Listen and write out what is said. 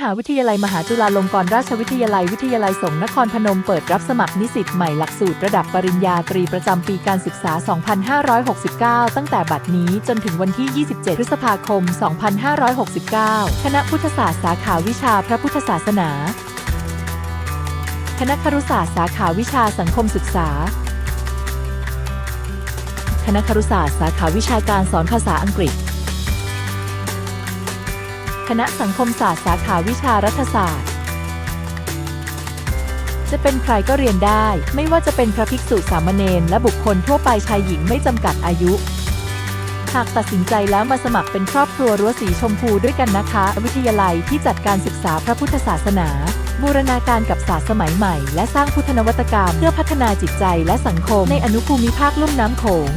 หาวิทยาลัยมหาจุฬาลงกรณราชวิทยาลัยวิทยาลัยสงฆ์นครพนมเปิดรับสมัครนิสิตใหม่หลักสูตรระดับปริญญาตรีประจำปีการศึกษา 2569 ตั้งแต่บัดนี้จนถึงวันที่ 27 พฤษภาคม 2569 คณะพุทธศาสตร์สาขาวิชาพระพุทธศาสนา คณะครุศาสตร์สาขาวิชาสังคมศึกษา คณะครุศาสตร์สาขาวิชาการสอนภาษาอังกฤษ คณะสังคมศาสตร์สาขาวิชารัฐศาสตร์ จะเป็นใครก็เรียนได้ ไม่ว่าจะเป็นพระภิกษุสามเณรและบุคคลทั่วไปชายหญิงไม่จำกัดอายุ หากตัดสินใจแล้วมาสมัครเป็นครอบครัวรั้วสีชมพูด้วยกันนะคะ วิทยาลัยที่จัดการศึกษาพระพุทธศาสนาบูรณาการกับศาสตร์สมัยใหม่ และสร้างพุทธนวัตกรรม เพื่อพัฒนาจิตใจและสังคมในอนุภูมิภาคลุ่มน้ำโขง